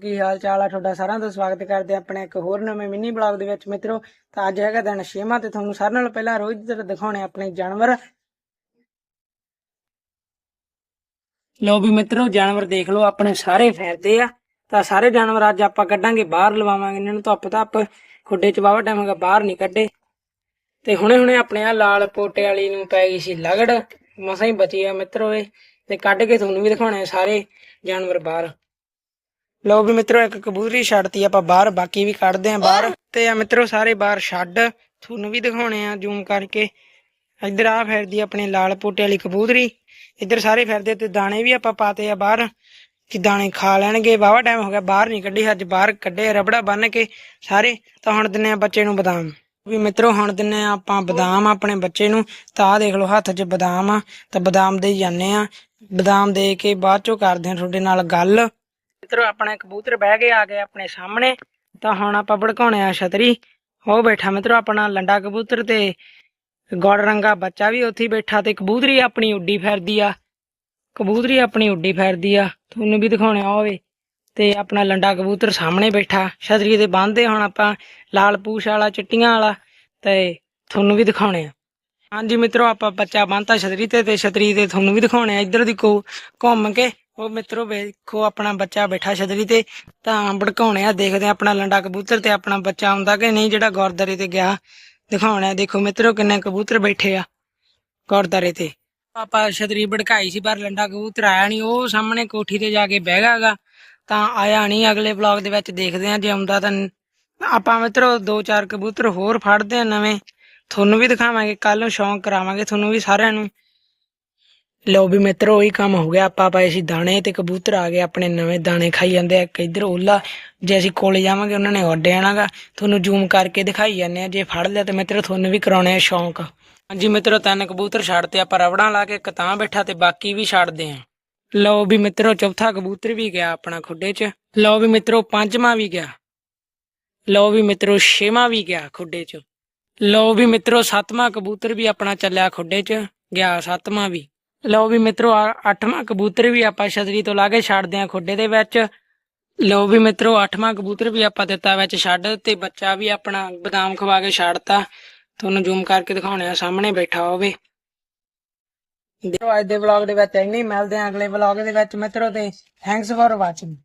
ਕੀ ਹਾਲ ਚਾਲ ਆ ਤੁਹਾਡਾ? ਸਾਰਿਆਂ ਦਾ ਸਵਾਗਤ ਕਰਦੇ ਹਾਂ ਆਪਣੇ ਇੱਕ ਹੋਰ ਨਵੇਂ ਮਿੰਨੀ ਬਲੌਗ ਦੇ ਵਿੱਚ। ਮਿੱਤਰੋ, ਤਾਂ ਅੱਜ ਹੈਗਾ ਦਿਨ ਛੇਵਾਂ ਤੇ ਤੁਹਾਨੂੰ ਸਾਰਿਆਂ ਨਾਲੋਂ ਪਹਿਲਾਂ ਰੋਜ਼ ਦੀ ਤਰ੍ਹਾਂ ਦਿਖਾਉਣੇ ਆਪਣੇ ਜਾਨਵਰ। ਲੋ ਵੀ ਮਿੱਤਰੋ, ਜਾਨਵਰ ਦੇਖ ਲਓ, ਆਪਣੇ ਸਾਰੇ ਫੈਰਦੇ ਆ। ਤਾਂ ਸਾਰੇ ਜਾਨਵਰ ਅੱਜ ਆਪਾਂ ਕੱਢਾਂਗੇ, ਬਾਹਰ ਲਵਾਵਾਂਗੇ। ਇਹਨਾਂ ਨੂੰ ਧੁੱਪ ਧੱਪ ਖੁੱਡੇ ਚ ਵਾਵਾ ਟਾਈਮ ਹੈਗਾ ਬਾਹਰ ਨਹੀਂ ਕੱਢੇ। ਤੇ ਹੁਣੇ ਹੁਣੇ ਆਪਣੇ ਆ ਲਾਲ ਪੋਟੇ ਵਾਲੀ ਨੂੰ ਪੈ ਗਈ ਸੀ ਲਗੜ। ਮਸਾਂ ਹੀ ਬਚੀ ਆ ਮਿੱਤਰੋ ਇਹ। ਤੇ ਕੱਢ ਕੇ ਤੁਹਾਨੂੰ ਵੀ ਦਿਖਾਉਣੇ ਆ ਸਾਰੇ ਜਾਨਵਰ ਬਾਹਰ। ਲੋ ਵੀ ਮਿੱਤਰੋ ਇੱਕ ਕਬੂਤਰੀ ਛੱਡਤੀ ਆਪਾਂ ਬਾਹਰ ਬਾਕੀ ਵੀ ਕੱਢਦੇ ਆਂ ਬਾਹਰ। ਤੇ ਆ ਮਿੱਤਰੋ ਸਾਰੇ ਬਾਹਰ ਛੱਡ। ਤੁਹਾਨੂੰ ਵੀ ਦਿਖਾਉਣੇ ਆ ਜ਼ੂਮ ਕਰਕੇ। ਇੱਧਰ ਆ ਫਿਰਦੀ ਆਪਣੇ ਲਾਲ ਪੋਟੇ ਵਾਲੀ ਕਬੂਤਰੀ। ਇੱਧਰ ਸਾਰੇ ਫਿਰਦੇ ਤੇ ਦਾਣੇ ਵੀ ਆਪਾਂ ਪਾਤੇ ਆ ਬਾਹਰ। ਕਿ ਦਾਣੇ ਖਾ ਲੈਣਗੇ। ਵਾਵਾ ਟਾਈਮ ਹੋ ਗਿਆ ਬਾਹਰ ਨਹੀਂ ਕੱਢੀ। ਅੱਜ ਬਾਹਰ ਕੱਢੇ ਰਬੜਾ ਬੰਨ ਕੇ ਸਾਰੇ। ਤਾਂ ਹੁਣ ਦਿੰਨੇ ਆ ਬੱਚੇ ਨੂੰ ਬਦਾਮ। ਵੀ ਮਿੱਤਰੋ ਹੁਣ ਦਿੰਨੇ ਆ ਆਪਾਂ ਬਦਾਮ ਆਪਣੇ ਬੱਚੇ ਨੂੰ। ਤਾਂ ਦੇਖ ਲਓ ਹੱਥ 'ਚ ਬਦਾਮ ਆ। ਤਾਂ ਬਦਾਮ ਦੇ ਜਾਂਦੇ ਆ। ਬਦਾਮ ਦੇ ਕੇ ਬਾਅਦ ਚੋਂ ਕਰਦੇ ਆ ਤੁਹਾਡੇ ਨਾਲ ਗੱਲ। ਮਿੱਤਰੋ, ਆਪਣਾ ਕਬੂਤਰ ਬਹਿ ਕੇ ਆ ਗਏ ਆਪਣੇ ਸਾਹਮਣੇ। ਤਾਂ ਹੁਣ ਆਪਾਂ ਭੜਕਾਉਣੇ ਆ ਛਤਰੀ। ਉਹ ਬੈਠਾ ਮਿੱਤਰੋ, ਆਪਣਾ ਲੰਡਾ ਕਬੂਤਰ ਤੇ ਗੋੜ ਰੰਗਾ ਬੱਚਾ ਵੀ ਉੱਥੇ ਬੈਠਾ ਤੇ ਕਬੂਤਰੀ ਆਪਣੀ ਉੱਡੀ ਫਿਰਦੀ ਆ। ਕਬੂਤਰੀ ਆਪਣੀ ਉੱਡੀ ਫਿਰਦੀ ਆ। ਤੁਹਾਨੂੰ ਵੀ ਦਿਖਾਉਣੇ ਆ ਹੋਵੇ ਤੇ ਆਪਣਾ ਲੰਡਾ ਕਬੂਤਰ ਸਾਹਮਣੇ ਬੈਠਾ। ਛਤਰੀ ਤੇ ਬੰਨਦੇ ਹੁਣ ਆਪਾਂ ਲਾਲ ਪੂਛ ਵਾਲਾ, ਚਿੱਟੀਆਂ ਵਾਲਾ, ਤੇ ਤੁਹਾਨੂੰ ਵੀ ਦਿਖਾਉਣੇ ਆ। ਹਾਂਜੀ ਮਿੱਤਰੋ, ਆਪਾਂ ਬੱਚਾ ਬੰਨਤਾ ਛਤਰੀ ਤੇ ਤੇ ਛਤਰੀ ਤੇ ਤੁਹਾਨੂੰ ਵੀ ਦਿਖਾਉਣੇ ਆ। ਇੱਧਰ ਦੀ ਕੋ ਘੁੰਮ ਕੇ ਉਹ ਮਿੱਤਰੋ ਵੇਖੋ, ਆਪਣਾ ਬੱਚਾ ਬੈਠਾ ਛਤਰੀ ਤੇ ਤਾਂ ਭੜਕਾਉਣੇ ਆ, ਦੇਖਦੇ ਆ ਆਪਣਾ ਲੰਡਾ ਕਬੂਤਰ ਤੇ ਆਪਣਾ ਬੱਚਾ ਆਉਂਦਾ ਕਿ ਨਹੀਂ, ਜਿਹੜਾ ਗੁਰਦਾਰੇ ਤੇ ਗਿਆ। ਦਿਖਾਉਣਾ ਦੇਖੋ ਮਿੱਤਰੋ ਕਿੰਨੇ ਕਬੂਤਰ ਬੈਠੇ ਆ ਗੁਰਦਾਰੇ ਤੇ। ਆਪਾਂ ਛਤਰੀ ਭੜਕਾਈ ਸੀ, ਪਰ ਲੰਡਾ ਕਬੂਤਰ ਆਇਆ ਨਹੀਂ। ਉਹ ਸਾਹਮਣੇ ਕੋਠੀ ਤੇ ਜਾ ਕੇ ਬਹਿ ਗਿਆਗਾ ਤਾਂ ਆਇਆ ਨਹੀਂ। ਅਗਲੇ ਵਲੌਗ ਦੇ ਵਿੱਚ ਦੇਖਦੇ ਆ, ਜੇ ਆਉਂਦਾ ਤਾਂ ਆਪਾਂ ਮਿੱਤਰੋ ਦੋ ਚਾਰ ਕਬੂਤਰ ਹੋਰ ਫੜਦੇ ਆ ਨਵੇਂ। ਤੁਹਾਨੂੰ ਵੀ ਦਿਖਾਵਾਂਗੇ ਕੱਲ ਨੂੰ ਸ਼ੌਂਕ ਕਰਾਵਾਂਗੇ ਤੁਹਾਨੂੰ ਵੀ ਸਾਰਿਆਂ ਨੂੰ। ਲਓ ਵੀ ਮਿੱਤਰੋ, ਉਹੀ ਕੰਮ ਹੋ ਗਿਆ। ਆਪਾਂ ਪਾਏ ਸੀ ਦਾਣੇ ਤੇ ਕਬੂਤਰ ਆ ਗਏ, ਆਪਣੇ ਨਵੇਂ ਦਾਣੇ ਖਾਈ ਜਾਂਦੇ ਆ। ਇੱਕ ਇੱਧਰ ਓਲਾ, ਜੇ ਅਸੀਂ ਕੋਲੇ ਜਾਵਾਂਗੇ, ਉਹਨਾਂ ਨੇ ਉੱਡ ਜਾਣਾਗਾ। ਤੁਹਾਨੂੰ ਜ਼ੂਮ ਕਰਕੇ ਦਿਖਾਈ ਜਾਂਦੇ ਆ। ਜੇ ਫੜ ਲਿਆ ਤੇ ਮਿੱਤਰੋ, ਤੁਹਾਨੂੰ ਵੀ ਕਰਾਉਣੇ ਆ ਸ਼ੌਂਕ। ਹਾਂਜੀ ਮਿੱਤਰੋ, ਤਿੰਨ ਕਬੂਤਰ ਛੱਡ ਤੇ ਆਪਾਂ ਰਵੜਾਂ ਲਾ ਕੇ ਇੱਕ ਤਾਂ ਬੈਠਾ ਤੇ ਬਾਕੀ ਵੀ ਛੱਡਦੇ ਆ। ਲਓ ਵੀ ਮਿੱਤਰੋ, ਚੌਥਾ ਕਬੂਤਰ ਵੀ ਗਿਆ ਆਪਣਾ ਖੁੱਡੇ 'ਚ। ਲਓ ਵੀ ਮਿੱਤਰੋ, ਪੰਜਵਾਂ ਵੀ ਗਿਆ। ਲਓ ਵੀ ਮਿੱਤਰੋ, ਛੇਵਾਂ ਵੀ ਗਿਆ ਖੁੱਡੇ 'ਚ। ਲਓ ਵੀ ਮਿੱਤਰੋ, ਸੱਤਵਾਂ ਕਬੂਤਰ ਵੀ ਆਪਣਾ ਚੱਲਿਆ ਖੁੱਡੇ 'ਚ। ਗਿਆ ਸੱਤਵਾਂ ਵੀ। ਲਓ ਵੀ ਮਿੱਤਰੋ ਅੱਠਵਾਂ ਕਬੂਤਰ ਵੀ ਆਪਾਂ ਛਤਰੀ ਤੋਂ ਲਾ ਕੇ ਛੱਡਦੇ ਆ ਖੁੱਡੇ ਦੇ ਵਿੱਚ। ਲਓ ਵੀ ਮਿੱਤਰੋ, ਅੱਠਵਾਂ ਕਬੂਤਰ ਵੀ ਆਪਾਂ ਦਿੱਤਾ ਵਿੱਚ ਛੱਡ ਤੇ ਬੱਚਾ ਵੀ ਆਪਣਾ ਬਦਾਮ ਖਵਾ ਕੇ ਛੱਡਤਾ। ਤੁਹਾਨੂੰ ਜ਼ੂਮ ਕਰਕੇ ਦਿਖਾਉਣੇ ਆ, ਸਾਹਮਣੇ ਬੈਠਾ ਹੋਵੇ ਦੇਖੋ ਅੱਜ ਦੇ ਵਲੌਗ ਦੇ ਵਿੱਚ ਇੰਨੀ ਮਿਲਦੇ ਆ ਅਗਲੇ ਵਲੌਗ ਦੇ ਵਿੱਚ। ਮਿੱਤਰੋ, ਤੇ ਥੈਂਕਸ ਫॉर ਵਾਚਿੰਗ